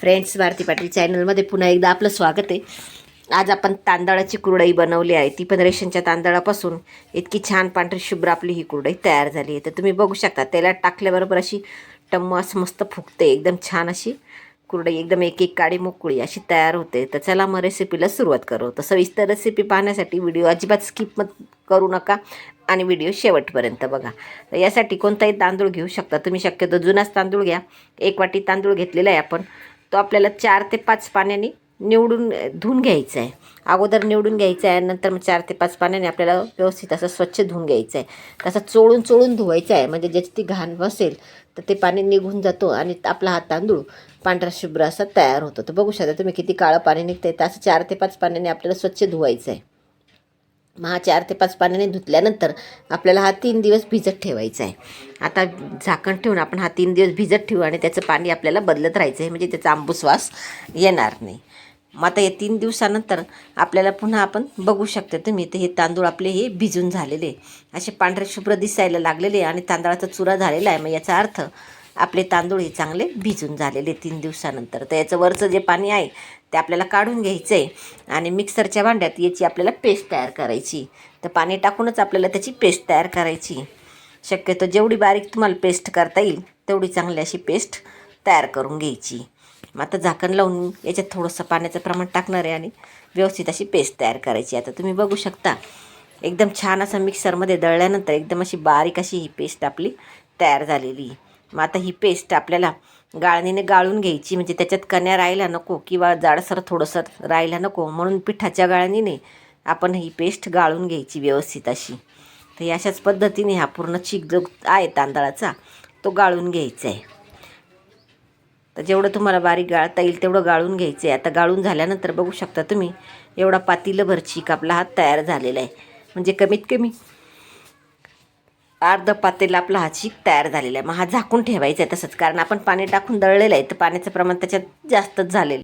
Friends Bharti Patil चॅनलमध्ये पुन्हा एकदा आपलं स्वागत आहे. आज आपण तांदळाची कुरडई बनवली आहे. ती पण रेशनच्या तांदळापासून. इतकी छान पांढरी शुभ्र आपली ही कुरडई तयार झाली आहे. तर तुम्ही बघू शकता तेलात टाकल्याबरोबर अशी टम्म असं मस्त फुगते. एकदम छान अशी कुरडई एकदम एक एक काळी मोकळी अशी तयार होते. तर चला मग रेसिपीला सुरुवात करू. तर सविस्तर रेसिपी पाहण्यासाठी व्हिडिओ अजिबात स्किप मत करू नका आणि व्हिडिओ शेवटपर्यंत बघा. तर यासाठी कोणताही तांदूळ घेऊ शकता. तुम्ही शक्यतो जुनाच तांदूळ घ्या. एक वाटी तांदूळ घेतलेला आहे आपण. तो आपल्याला चार ते पाच पाण्याने निवडून धुवून घ्यायचा आहे. अगोदर निवडून घ्यायचा आहे नंतर मग चार ते पाच पाण्याने आपल्याला व्यवस्थित असं स्वच्छ धुवून घ्यायचं आहे. तसं चोळून चोळून धुवायचं आहे म्हणजे ज्याची ती घाण बसेल तर ते पाणी निघून जातो आणि आपला हा तांदूळ पांढरा शुभ्र असा तयार होतो. तर बघू शकता तुम्ही किती काळं पाणी निघतंय तर असं चार ते पाच पाण्याने आपल्याला स्वच्छ धुवायचं आहे. महा चार ते पाच पाण्याने धुतल्यानंतर आपल्याला हा तीन दिवस भिजत ठेवायचा आहे. आता झाकण ठेवून आपण हा तीन दिवस भिजत ठेवू आणि त्याचं पाणी आपल्याला बदलत राहायचं आहे म्हणजे त्याचा आंबूस येणार नाही. मग आता या तीन दिवसानंतर आपल्याला पुन्हा आपण बघू शकतो तुम्ही तर हे तांदूळ आपले हे भिजून झालेले असे पांढरे शुभ्र दिसायला लागलेले आणि तांदळाचा चुरा झालेला आहे. मग याचा अर्थ आपले तांदूळ हे चांगले भिजून झालेले तीन दिवसानंतर. तर याचं वरचं जे पाणी आहे ते आपल्याला काढून घ्यायचं आहे आणि मिक्सरच्या भांड्यात याची आपल्याला पेस्ट तयार करायची. तर पाणी टाकूनच आपल्याला त्याची पेस्ट तयार करायची. शक्यतो जेवढी बारीक तुम्हाला पेस्ट करता येईल तेवढी चांगली अशी पेस्ट तयार करून घ्यायची. मग आता झाकण लावून याच्यात थोडंसं पाण्याचं प्रमाण टाकणार आहे आणि व्यवस्थित अशी पेस्ट तयार करायची. आता तुम्ही बघू शकता एकदम छान असं मिक्सरमध्ये दळल्यानंतर एकदम अशी बारीक अशी ही पेस्ट आपली तयार झालेली. मग आता ही पेस्ट आपल्याला गाळणीने गाळून घ्यायची. म्हणजे त्याच्यात कण्या राहायला नको किंवा जाडसर थोडंसं राहायला नको म्हणून पिठाच्या गाळणीने आपण ही पेस्ट गाळून घ्यायची व्यवस्थित अशी. तर अशाच पद्धतीने हा पूर्ण चीक जो आहे तांदळाचा तो गाळून घ्यायचा आहे. तर जेवढं तुम्हाला बारीक गाळता येईल तेवढं गाळून घ्यायचं आहे आता गाळून झाल्यानंतर बघू शकता तुम्ही एवढा पातीलभर चीक आपला हात तयार झालेला आहे. म्हणजे कमीत कमी अर्ध पातेल आपला हा चीक तयार झालेला आहे. मग हा झाकून ठेवायचा आहे तसंच कारण आपण पाणी टाकून दळलेलं आहे तर पाण्याचं प्रमाण त्याच्यात जास्तच झालेलं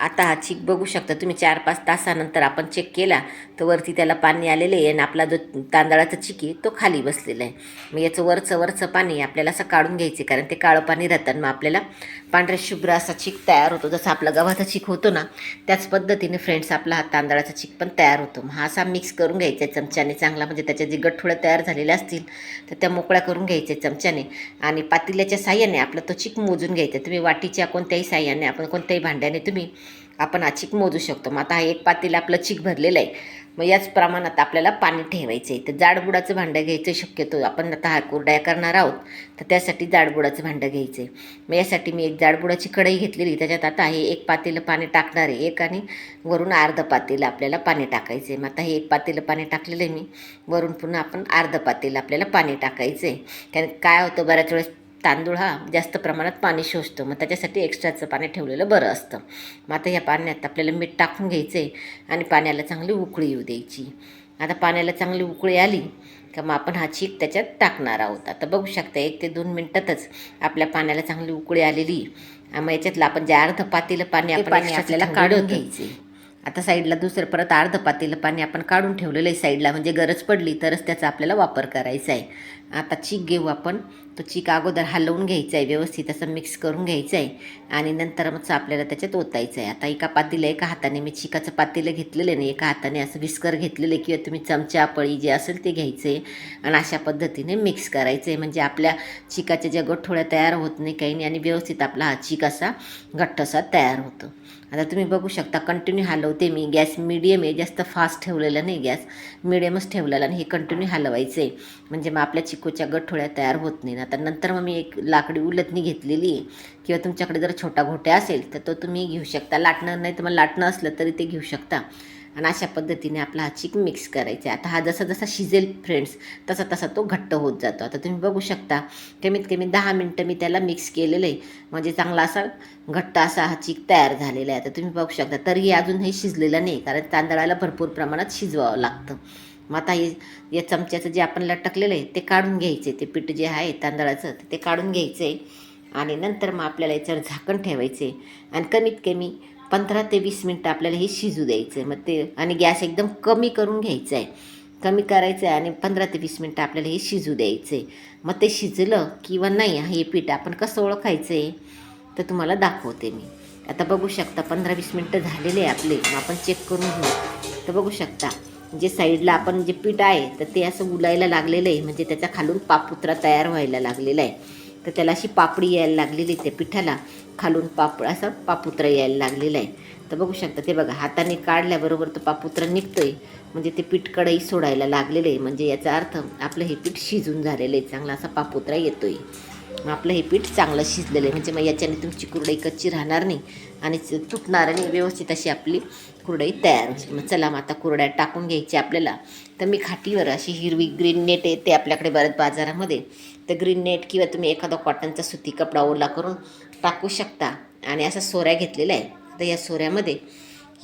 आता हा चीक बघू शकता तुम्ही चार पाच तासानंतर आपण चेक केला तर वरती त्याला पाणी आलेलं आहे आणि आपला जो तांदळाचा चिक आहे तो खाली बसलेला आहे. मग याचं वरचं वरचं पाणी आपल्याला असं काढून घ्यायचे कारण ते काळं पाणी राहतं मग आपल्याला पांढऱ्या शुभ्र असा चीक तयार होतो. जसं आपला गव्हाचा चीक होतो ना त्याच पद्धतीने फ्रेंड्स आपला हा तांदळाचा चीक पण तयार होतो. मग हा असा मिक्स करून घ्यायचा आहे चमच्याने. चांगला म्हणजे त्याच्या जे गठ्ठोळ्या तयार झालेल्या असतील तर त्या मोकळ्या करून घ्यायच्या चमच्याने. आणि पातिल्याच्या साह्याने आपला तो चीक मोजून घ्यायचा तुम्ही वाटीच्या कोणत्याही साह्याने आपण कोणत्याही भांड्याने तुम्ही आपण हा चिक मोजू शकतो. मग आता एक पातेला आपलं चिक भरलेलं आहे. मग याच प्रमाणात आपल्याला पाणी ठेवायचं आहे. तर जाडबुडाचं भांडं घ्यायचं शक्यतो. आपण आता हा कोरड्या करणार आहोत. तर त्यासाठी जाडबुडाचं भांडं घ्यायचं आहे. मग यासाठी मी एक जाडबुडाची कढई घेतलेली त्याच्यात आता हे एक पातेलं पाणी टाकणार आहे. एक आणि वरून अर्ध पातेलं आपल्याला पाणी टाकायचं आहे. मग आता हे एक पातेलं पाणी टाकलेलं आहे मी. वरून पुन्हा आपण अर्ध पातेलं आपल्याला पाणी टाकायचं आहे. कारण काय होतं? बऱ्याच वेळेस तांदूळ हा जास्त प्रमाणात पाणी शोषतो. मग त्याच्यासाठी एक्स्ट्राचं पाणी ठेवलेलं बरं असतं. मग आता या पाण्यात आपल्याला मीठ टाकून घ्यायचं आहे आणि पाण्याला चांगली उकळी येऊ द्यायची. आता पाण्याला चांगली उकळी आली का मग आपण हा चीक त्याच्यात टाकणार आहोत. आता बघू शकता एक ते दोन मिनटातच आपल्या पाण्याला चांगली उकळी आलेली. मग याच्यातलं आपण जे अर्ध पातेलं पाणी आपण पाणी आपल्याला काढून घ्यायचे. आता साईडला दुसरं परत अर्ध पातेलं पाणी आपण काढून ठेवलेलं आहे साईडला. म्हणजे गरज पडली तरच त्याचा आपल्याला वापर करायचा आहे. आता चीक घेऊ आपण. तो चीक अगोदर हलवून घ्यायचा आहे व्यवस्थित असं मिक्स करून घ्यायचं आहे. आणि नंतर मग आपल्याला त्याच्यात ओतायचं आहे. आता एका पातीला एका हाताने मी चिकाचं पातेलं घेतलेलं आहे एका हाताने असं विस्कर घेतलेलं आहे किंवा तुम्ही चमचा पळी जे असेल ते घ्यायचं आहे. आणि अशा पद्धतीने मिक्स करायचं आहे. म्हणजे आपल्या चिकाच्या ज्या गोठोळ्या तयार होत नाही काही नाही आणि व्यवस्थित आपला हा चिक असा घट्ट असा तयार होतो. आता तुम्ही बघू शकता कंटिन्यू हलवते मी. गॅस मिडियम आहे. जास्त फास्ट ठेवलेला नाही गॅस. मिडियमच ठेवलेला आणि हे कंटिन्यू हलवायचं आहे. म्हणजे मग आपल्या चिक चिकूच्या गठोळ्या तयार होत नाही आता नंतर मग मी एक लाकडी उलटणी घेतलेली आहे किंवा तुमच्याकडे जर छोटा घोट्या असेल तर तो तुम्ही घेऊ शकता. लाटणं नाही तर मग लाटणं असलं तरी ते घेऊ शकता. आणि अशा पद्धतीने आपला हा चिक मिक्स करायचा आहे. आता हा जसा जसा शिजेल फ्रेंड्स तसा तसा तो घट्ट होत जातो. आता तुम्ही बघू शकता कमीत कमी दहा मिनटं मी त्याला मिक्स केलेलं आहे. म्हणजे चांगला असा घट्ट असा हा चिक तयार झालेला आहे. आता तुम्ही बघू शकता तरीही अजूनही शिजलेलं नाही कारण तांदळाला भरपूर प्रमाणात शिजवावं लागतं. मग आता हे या चमच्याचं जे आपण लटकलेलं आहे ते काढून घ्यायचे. ते पीठ जे आहे तांदळाचं ते काढून घ्यायचं. आहे आणि नंतर मग आपल्याला याच्यावर झाकण ठेवायचे. आणि कमीत कमी पंधरा ते वीस मिनटं आपल्याला हे शिजू द्यायचं. आहे मग ते आणि गॅस एकदम कमी करून घ्यायचा आहे. कमी करायचं आहे आणि पंधरा ते वीस मिनटं आपल्याला हे शिजू द्यायचं. आहे मग ते शिजलं किंवा नाही हे पीठ आपण कसं ओळखायचं आहे तर तुम्हाला दाखवते मी. आता बघू शकता पंधरा वीस मिनटं झालेले आहे आपले. मग आपण चेक करून घेऊ. तर बघू शकता जे साईडला आपण जे पीठ आहे तर ते असं उलायला लागलेलं आहे. म्हणजे त्याच्या खालून पापुत्रा तयार व्हायला लागलेला आहे. तर त्याला अशी पापडी यायला लागलेली आहे त्या पिठाला. खालून पाप असं पापुत्रा यायला लागलेला आहे. तर बघू शकता ते बघा हाताने काढल्याबरोबर तो पापुत्रा निघतोय. म्हणजे ते पीठ कढई सोडायला लागलेलं आहे. म्हणजे याचा अर्थ आपलं हे पीठ शिजून झालेलं आहे. चांगला असा पापुत्रा येतोय. मग आपलं हे पीठ चांगलं शिजलेलं आहे. म्हणजे मग याच्याने तुमची कुरडई कच्ची राहणार नाही आणि च- तुटणार आणि व्यवस्थित अशी आपली कुरडई तयार होईल. मग चला मग आता कुरड्या टाकून घ्यायची आपल्याला. तर मी खाटीवर अशी हिरवी ग्रीन नेट येते आपल्याकडे बऱ्याच बाजारामध्ये. तर ग्रीन नेट किंवा तुम्ही एखादा कॉटनचा सुती कपडा ओला करून टाकू शकता. आणि असा सोऱ्या घेतलेला आहे. तर या सोऱ्यामध्ये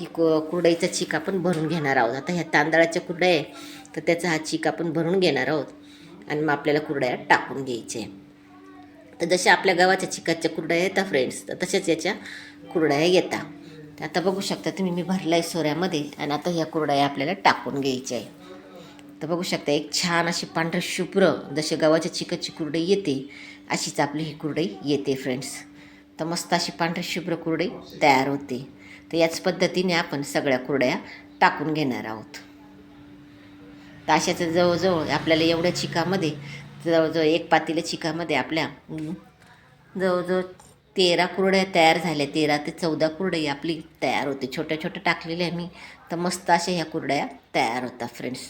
ही को कुरडईचा चीक आपण भरून घेणार आहोत. आता ह्या तांदळाच्या कुरड्या आहे तर त्याचा हा चीक आपण भरून घेणार आहोत. आणि मग आपल्याला कुरड्या टाकून घ्यायचे तर जशा आपल्या गावाच्या चिकाच्या कुरड्या येतात फ्रेंड्स तर तशाच याच्या कुरड्या येतात तर आता बघू शकता तुम्ही मी भरला आहे सोऱ्यामध्ये आणि आता ह्या कुरड्या आपल्याला टाकून घ्यायच्या आहे. तर बघू शकता एक छान अशी पांढरं शुभ्र जसे गव्हाच्या चिकाची कुरडई येते अशीच आपली ही कुरडई येते फ्रेंड्स तर मस्त अशी पांढरी शुभ्र कुरडई तयार होते. तर याच पद्धतीने आपण सगळ्या कुरड्या टाकून घेणार आहोत. तर अशाच जवळजवळ आपल्याला एवढ्या चिकामध्ये जवळजवळ एक पातेल्या चिकामध्ये आपल्या जवळजवळ तेरा कुरड्या तयार झाल्या. तेरा ते चौदा कुरडई आपली तयार होते. छोट्या छोट्या टाकलेल्या मी तर मस्त अशा ह्या कुरड्या तयार होतात फ्रेंड्स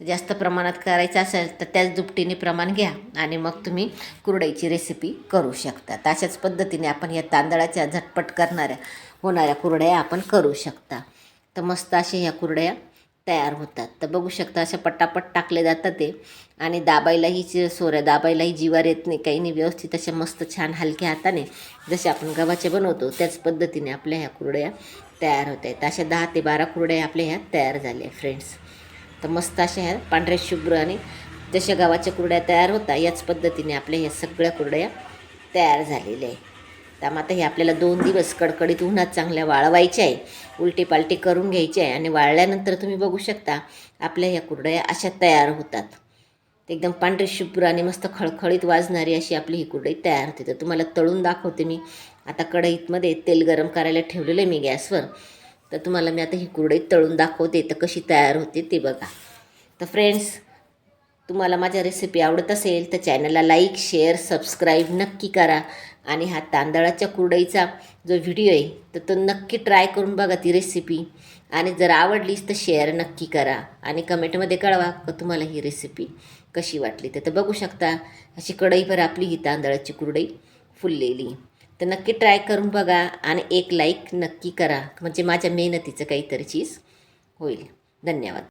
तर जास्त प्रमाणात करायचं असेल तर त्याच दुपटीने प्रमाण घ्या आणि मग तुम्ही कुरडईची रेसिपी करू शकता. अशाच पद्धतीने आपण या तांदळाच्या झटपट करणाऱ्या होणाऱ्या कुरड्या आपण करू शकता. तर मस्त अशा ह्या कुरड्या तयार होतात. तर बघू शकता अशा पटापट टाकले जातात ते. आणि दाबायलाही सोऱ्या दाबायलाही जीवार येत नाही काही नाही. व्यवस्थित अशा मस्त छान हलक्या हाताने जसे आपण गव्हाचे बनवतो त्याच पद्धतीने आपल्या ह्या कुरड्या तयार होत आहेत. अशा दहा ते बारा कुरड्या आपल्या ह्या तयार झाल्या फ्रेंड्स तर मस्त अशा ह्या पांढऱ्या शुभ्र आणि जशा गव्हाच्या कुरड्या तयार होता याच पद्धतीने आपल्या ह्या सगळ्या कुरड्या तयार झालेल्या आहे तर मग आता हे आपल्याला दोन दिवस कडकडीत उन्हात चांगल्या वाळवायच्या आहे. उलटी पालटी करून घ्यायची आहे आणि वाळल्यानंतर तुम्ही बघू शकता आपल्या ह्या कुरड्या अशा तयार होतात. एकदम पांढरी शुभ्र आणि मस्त खळखळीत वाजणारी अशी आपली ही कुरडई तयार होते. तर तुम्हाला तळून दाखवते मी. आता कढईतमध्ये तेल गरम करायला ठेवलेलं आहे मी गॅसवर. तर तुम्हाला मी आता ही कुरडई तळून दाखवते तर कशी तयार होते ते बघा. तर फ्रेंड्स तुम्हाला माझ्या रेसिपी आवडत असेल तर चॅनलला लाईक शेअर सबस्क्राईब नक्की करा. आणि हा तांदळाच्या कुरडईचा जो व्हिडिओ आहे तर तो नक्की ट्राय करून बघा ती रेसिपी आणि जर आवडलीच तर शेअर नक्की करा. आणि कमेंटमध्ये कळवा का तुम्हाला ही रेसिपी कशी वाटली तर बघू शकता अशी कढईभर आपली ही तांदळाची कुरडई फुललेली. तर नक्की ट्राय करून बघा आणि एक लाईक नक्की करा. म्हणजे माझ्या मेहनतीचं काहीतरी चीज होईल. धन्यवाद.